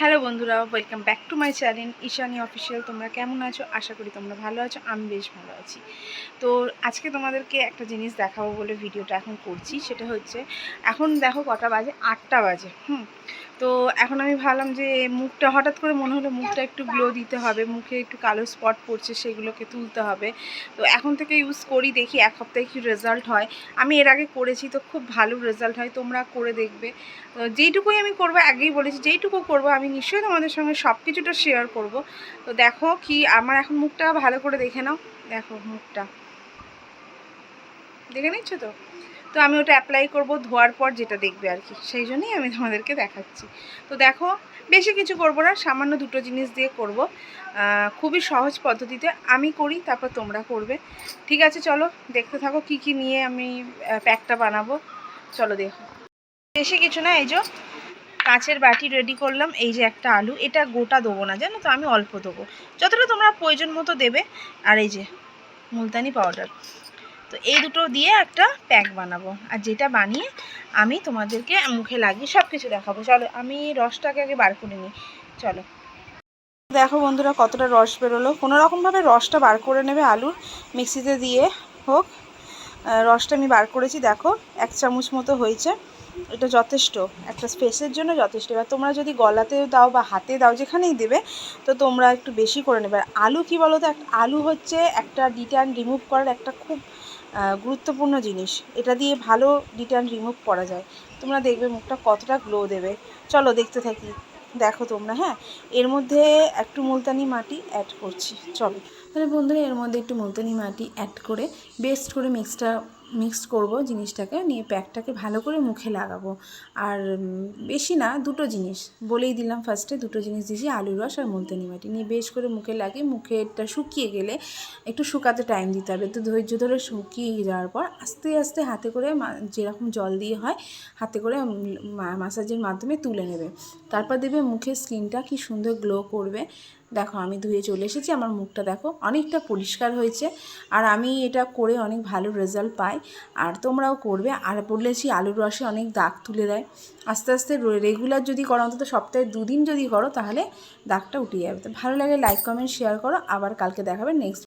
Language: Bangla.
হ্যালো বন্ধুরা welcome back to my channel Ishani official তোমরা কেমন আছো? আশা করি তোমরা ভালো আছো, আমি বেশ ভালো আছি। তো আজকে তোমাদেরকে একটা জিনিস দেখাবো বলে ভিডিওটা এখন করছি, সেটা হচ্ছে, এখন দেখো কটা বাজে? আটটা বাজে, হুম। তো এখন আমি ভাবলাম যে মুখটা, হঠাৎ করে মনে হলো মুখটা একটু গ্লো দিতে হবে, মুখে একটু কালো স্পট পড়ছে, সেগুলোকে তুলতে হবে। তো এখন থেকে ইউজ করি, দেখি এক সপ্তাহে কী রেজাল্ট হয়। আমি এর আগে করেছি, তো খুব ভালো রেজাল্ট হয়, তোমরা করে দেখবে। তো যেইটুকুই আমি করব, আগেই বলেছি, যেইটুকু করব আমি নিশ্চয়ই তোমাদের সঙ্গে সব কিছুটা শেয়ার করব। তো দেখো কি, আমার এখন মুখটা ভালো করে দেখে নাও। দেখো মুখটা। দেখে নিচ্ছ তো? তো আমি ওটা অ্যাপ্লাই করব ধোয়ার পর যেটা দেখবে আর কি। সেই জন্যই আমি তোমাদেরকে দেখাচ্ছি। তো দেখো, বেশি কিছু করব না, সামান্য দুটো জিনিস দিয়ে করব। খুবই সহজ পদ্ধতিতে আমি করি, তারপর তোমরা করবে। ঠিক আছে, চলো দেখতে থাকো কি কি নিয়ে আমি প্যাকটা বানাবো। চলো দেখো। বেশি কিছু না, এই যে কাঁচের বাটি রেডি করলাম, এই যে একটা আলু, এটা গোটা দেবো না, জানো তো, আমি অল্প দেবো। যতটা তোমরা প্রয়োজন মতো দেবে, আর এই যে মুলতানি পাউডার তো এই দুটো দিয়ে একটা প্যাক বানাবো, আর যেটা বানিয়ে আমি তোমাদেরকে মুখে লাগিয়ে সব কিছু দেখাবো। চলো, আমি রসটাকে আগে বার করে নিই। চলো। দেখো বন্ধুরা, কতটা রস বেরোলো। কোনো রকমভাবে রসটা বার করে নেবে আলুর, মিক্সিতে দিয়ে হোক। রসটা আমি বার করেছি, দেখো, এক চামচ মতো হয়েছে। এটা যথেষ্ট। একটা স্পেসের জন্য যথেষ্ট। এবার তোমরা যদি গলাতে দাও বা হাতে দাও, যেখানেই দেবে, তো তোমরা একটু বেশি করে নেবে। আর আলু কি বলো তো আলু হচ্ছে একটা ডিটার্ন রিমুভ করার একটা খুব গুরুত্বপূর্ণ জিনিস। এটা দিয়ে ভালো ডিটার্ন রিমুভ করা যায়। তোমরা দেখবে মুখটা কতটা গ্লো দেবে। চলো দেখতে থাকি। দেখো তোমরা হ্যাঁ? এর মধ্যে একটু মুলতানি মাটি অ্যাড করছি। চলো। তাহলে বন্ধুরা, এর মধ্যে একটু মুলতানি মাটি অ্যাড করে বেস্ট করে মিক্সটা মিক্সড করব জিনিসটাকে, নিয়ে প্যাকটাকে ভালো করে মুখে লাগাবো। আর বেশি না, দুটো জিনিস। বলেই দিলাম ফার্স্টে দুটো জিনিস দিয়েছি, আলুর রস আর মুলতানি মাটি। নিয়ে বেশ করে মুখে লাগিয়ে মুখেটা শুকিয়ে গেলে একটু শুকাতে টাইম দিতে হবে। তো ধৈর্য ধরে শুকিয়ে যাওয়ার পর আস্তে আস্তে হাতে করে যেরকম জল দিয়ে হয়, হাতে করে মাসাজের মাধ্যমে তুলে নেবে। তারপর দেবে মুখের স্কিনটা কি সুন্দর গ্লো করবে। দেখো, আমি ধুয়ে চলে এসেছি, আমার মুখটা দেখো অনেকটা পরিষ্কার হয়েছে আর আমি এটা করে অনেক ভালো রেজাল্ট পাই। আর তোমরাও করবে। আর বলেছি, আলুর রসে অনেক দাগ তুলে দেয়। আস্তে আস্তে রেগুলার যদি করো, অন্তত সপ্তাহে দুদিন যদি করো, তাহলে দাগটা উঠে যাবে। তো ভালো লাগে লাইক কমেন্ট শেয়ার করো। আবার কালকে দেখাবে নেক্সট